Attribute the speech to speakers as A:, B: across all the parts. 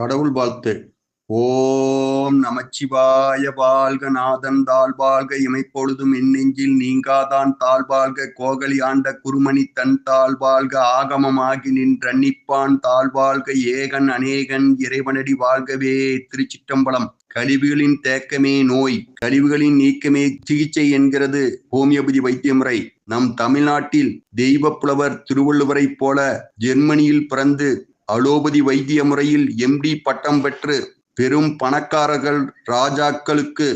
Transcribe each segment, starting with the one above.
A: கடவுள் வாழ்த்து. ஓம் நமச்சிவாய வாழ்க நாதன் தாழ்வாழ்க இமைப்பொழுதும் இன்னெஞ்சில் நீங்காதான் தாழ்வாழ்க கோகலி ஆண்ட குருமணி தன் தாழ்வாழ்க ஆகமமாகி நின்றன்னிப்பான் தாழ்வாழ்க ஏகன் அநேகன் இறைவனடி வாழ்கவே. திருச்சிற்றம்பலம் கழிவுகளின் தேக்கமே நோய் கழிவுகளின் நீக்கமே சிகிச்சை என்கிறது ஹோமியோபதி வைத்திய முறை நம் தமிழ்நாட்டில் தெய்வ புலவர் திருவள்ளுவரைப் போல ஜெர்மனியில் பிறந்து அலோபதி வைத்திய முறையில் எம்டி பட்டம் பெற்று பெரும் பணக்காரர்கள் ராஜாக்களுக்கு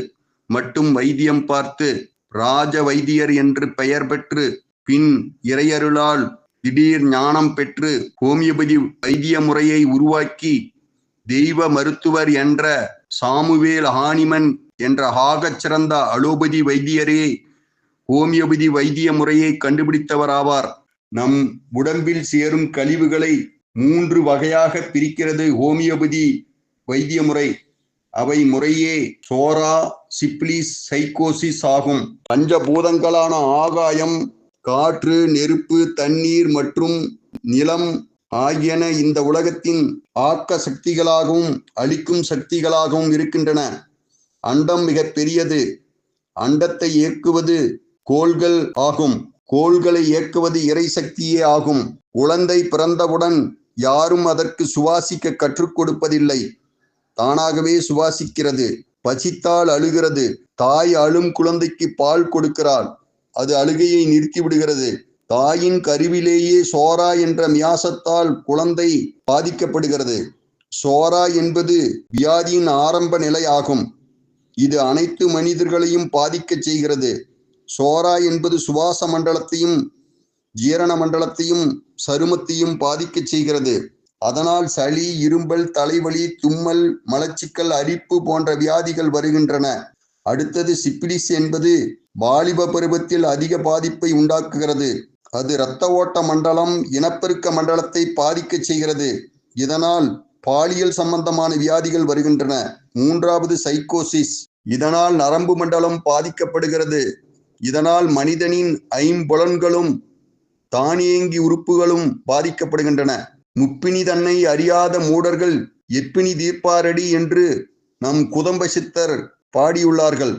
A: மட்டும் வைத்தியம் பார்த்து ராஜ வைத்தியர் என்று பெயர் பெற்று பின் இறையருளால் திடீர் ஞானம் பெற்று ஹோமியோபதி வைத்திய முறையை உருவாக்கி தெய்வ மருத்துவர் என்ற சாமுவேல் ஹானிமன் என்ற ஆகச் சிறந்த அலோபதி வைத்தியரே ஹோமியோபதி வைத்திய முறையை கண்டுபிடித்தவராவார். நம் உடம்பில் சேரும் கழிவுகளை மூன்று வகையாக பிரிக்கிறது ஹோமியோபதி வைத்திய முறை. அவை முறையே சோரா சிப்ளிஸ் சைக்கோசிஸ் ஆகும். பஞ்சபூதங்களான ஆகாயம் காற்று நெருப்பு தண்ணீர் மற்றும் நிலம் ஆகியன இந்த உலகத்தின் ஆக்க சக்திகளாகவும் அழிக்கும் சக்திகளாகவும் இருக்கின்றன. அண்டம் மிக பெரியது. அண்டத்தை இயக்குவது கோள்கள் ஆகும். கோள்களை இயக்குவது இறை சக்தியே ஆகும். குழந்தை பிறந்தவுடன் யாரும் அதற்கு சுவாசிக்க கற்றுக் கொடுப்பதில்லை. தானாகவே சுவாசிக்கிறது. பசித்தால் அழுகிறது. தாய் அழும் குழந்தைக்கு பால் கொடுக்கிறாள். அது அழுகையை நிறுத்தி விடுகிறது தாயின் கருவிலேயே சோரா என்ற மியாசத்தால் குழந்தை பாதிக்கப்படுகிறது. சோரா என்பது வியாதியின் ஆரம்ப நிலை ஆகும் இது அனைத்து மனிதர்களையும் பாதிக்கச் செய்கிறது. சோரா என்பது சுவாச மண்டலத்தையும் ஜீரண மண்டலத்தையும் சருமத்தையும் பாதிக்கச் செய்கிறது. அதனால் சளி இரும்பல் தலைவலி தும்மல் மலச்சிக்கல் அரிப்பு போன்ற வியாதிகள் வருகின்றன. அடுத்தது சிப்பிலிஸ் என்பது வாலிப பருவத்தில் அதிக பாதிப்பை உண்டாக்குகிறது. அது இரத்த ஓட்ட மண்டலம் இனப்பெருக்க மண்டலத்தை பாதிக்கச் செய்கிறது. இதனால் பாலியல் சம்பந்தமான வியாதிகள் வருகின்றன. மூன்றாவது சைக்கோசிஸ். இதனால் நரம்பு மண்டலம் பாதிக்கப்படுகிறது. இதனால் மனிதனின் ஐம்புலன்களும் தானியங்கி உறுப்புகளும் பாதிக்கப்படுகின்றன. முப்பினி தன்னை அறியாத மூடர்கள் எப்பினி தீர்ப்பாரடி என்று நம் குதம்ப சித்தர் பாடியுள்ளார்கள்.